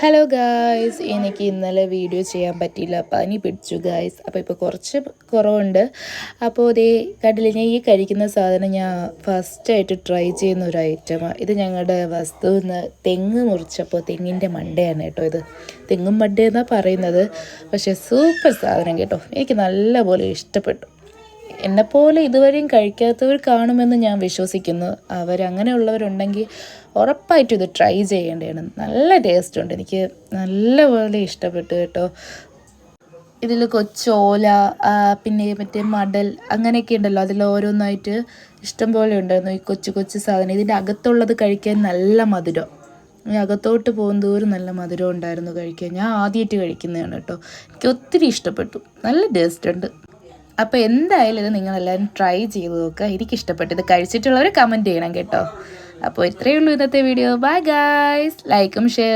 Hello guys എനിക്ക് ഇന്നലെ video ചെയ്യാൻ പറ്റിയില്ല. പനി പിടിച്ചു ഗായ്സ് അപ്പോൾ ഇപ്പോൾ കുറച്ച് കുറവുണ്ട്. അപ്പോൾ ഇതേ കടലിനെ ഈ കഴിക്കുന്ന സാധനം ഞാൻ ഫസ്റ്റായിട്ട് ട്രൈ ചെയ്യുന്ന ഒരു ഐറ്റമാണ് ഇത് ഞങ്ങളുടെ വസ്തു നിന്ന് തെങ്ങ് മുറിച്ചപ്പോൾ തെങ്ങിന്റെ മണ്ടയാണ് കേട്ടോ ഇത്. തെങ്ങും മണ്ടയെന്നാണ് പറയുന്നത്. പക്ഷേ സൂപ്പർ സാധനം കേട്ടോ. എനിക്ക് നല്ലപോലെ ഇഷ്ടപ്പെട്ടു. എന്നെപ്പോലെ ഇതുവരെയും കഴിക്കാത്തവർ കാണുമെന്ന് ഞാൻ വിശ്വസിക്കുന്നു. അവരങ്ങനെയുള്ളവരുണ്ടെങ്കിൽ ഉറപ്പായിട്ടും ഇത് ട്രൈ ചെയ്യേണ്ടതാണ്. നല്ല ടേസ്റ്റ് ഉണ്ട്. എനിക്ക് നല്ലപോലെ ഇഷ്ടപ്പെട്ടു കേട്ടോ. ഇതിൽ കൊച്ചോല പിന്നെ മറ്റേ മടൽ അങ്ങനെയൊക്കെ ഉണ്ടല്ലോ. അതിൽ ഓരോന്നായിട്ട് ഇഷ്ടം പോലെ ഉണ്ടായിരുന്നു. ഈ കൊച്ചു കൊച്ചു സാധനം. ഇതിന്റെ അകത്തുള്ളത് കഴിക്കാൻ നല്ല മധുരം. ഈ അകത്തോട്ട് പോകുന്തോറും നല്ല മധുരം ഉണ്ടായിരുന്നു കഴിക്കാൻ. ഞാൻ ആദ്യമായിട്ട് കഴിക്കുന്നതാണ് കേട്ടോ. എനിക്ക് ഒത്തിരി ഇഷ്ടപ്പെട്ടു. നല്ല ടേസ്റ്റ് ഉണ്ട്. അപ്പോൾ എന്തായാലും ഇത് നിങ്ങളെല്ലാവരും ട്രൈ ചെയ്ത് നോക്കുക. എനിക്ക് ഇഷ്ടപ്പെട്ടു ഇത് കഴിച്ചിട്ടുള്ളവർ കമന്റ് ചെയ്യണം കേട്ടോ. അപ്പോൾ ഇത്രയേ ഉള്ളൂ ഇന്നത്തെ വീഡിയോ ബൈ ഗായ്സ് ലൈക്കും ഷെയർ